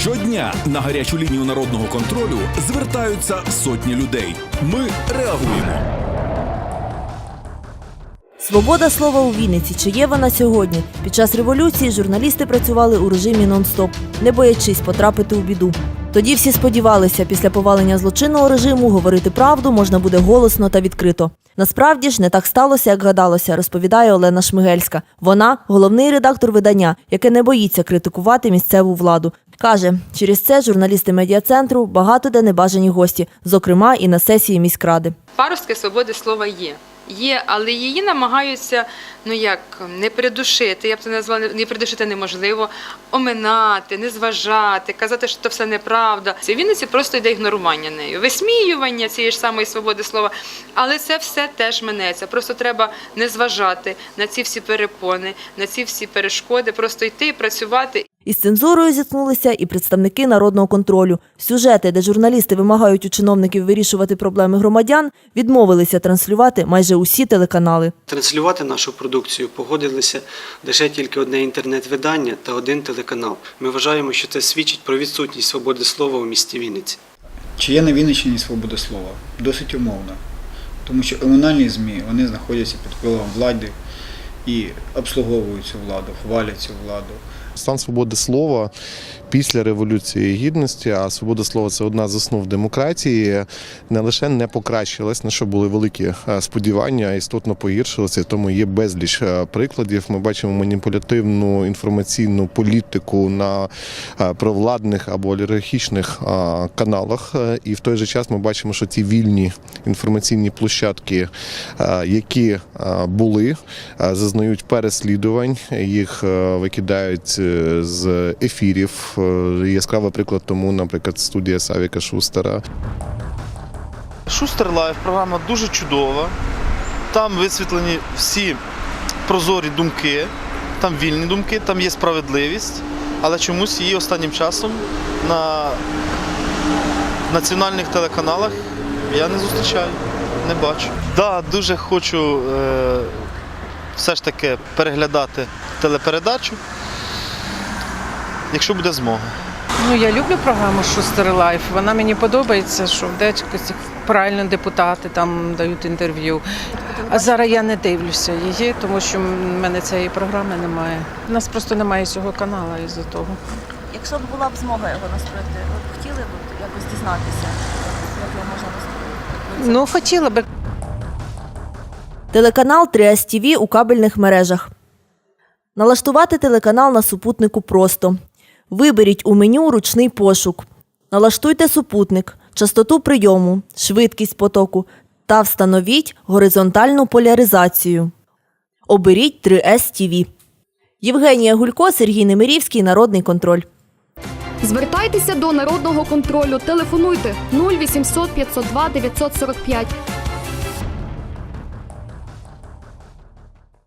Щодня на гарячу лінію народного контролю звертаються сотні людей. Ми реагуємо. Свобода слова у Вінниці. Чи є вона сьогодні? Під час революції журналісти працювали у режимі нон-стоп, не боячись потрапити у біду. Тоді всі сподівалися, після повалення злочинного режиму говорити правду можна буде голосно та відкрито. Насправді ж не так сталося, як гадалося, розповідає Олена Шмигельська. Вона головний редактор видання, яке не боїться критикувати місцеву владу. Каже, через це журналісти медіа-центру багато де небажані гості, зокрема і на сесії міськради. Паростки свободи слова є. Є, але її намагаються ну як не придушити. Я б це назвала не придушити неможливо, оминати, не зважати, казати, що це все неправда. В Вінниці просто йде ігнорування нею, висміювання цієї ж самої свободи слова. Але це все теж минеться. Просто треба не зважати на ці всі перепони, на ці всі перешкоди, просто йти і працювати. Із цензурою зіткнулися і представники народного контролю. Сюжети, де журналісти вимагають у чиновників вирішувати проблеми громадян, відмовилися транслювати майже усі телеканали. Транслювати нашу продукцію погодилися лише тільки одне інтернет-видання та один телеканал. Ми вважаємо, що це свідчить про відсутність свободи слова у місті Вінниці. Чи є на Вінниччині свобода слова? Досить умовна. Тому що комунальні ЗМІ вони знаходяться під впливом влади і обслуговують цю владу, хвалять цю владу. Стан свободи слова після революції гідності, а свобода слова це одна з основ демократії, не лише не покращилась, на що були великі е, сподівання, істотно погіршилася. Тому є безліч е, прикладів. Ми бачимо маніпулятивну інформаційну політику на е, провладних або олігархічних каналах. І в той же час ми бачимо, що ці вільні інформаційні площадки, які були, зазнають переслідувань, їх викидають з ефірів. Е, Яскравий приклад тому, наприклад, студія Савіка Шустера. Шустер Лайф програма дуже чудова. Там висвітлені всі прозорі думки, там вільні думки, там є справедливість, але чомусь її останнім часом на національних телеканалах я не зустрічаю, не бачу. Так, да, дуже хочу е, все ж таки переглядати телепередачу, якщо буде змога. Ну, я люблю програму Шустер Лайф. Вона мені подобається, що дечко правильно депутати там дають інтерв'ю. А зараз я не дивлюся її, тому що в мене цієї програми немає. У нас просто немає цього каналу із-за того. Якщо б була б змога його насправді, ви б хотіли б якось дізнатися, як його можна насправді? Ну, хотіла би. Телеканал 3С ТВ у кабельних мережах. Налаштувати телеканал на супутнику просто. Виберіть у меню ручний пошук. Налаштуйте супутник, частоту прийому, швидкість потоку та встановіть горизонтальну поляризацію. Оберіть 3С ТВ. Євгенія Гулько, Сергій Немирівський, Народний контроль. Звертайтеся до народного контролю. Телефонуйте 0800 502 945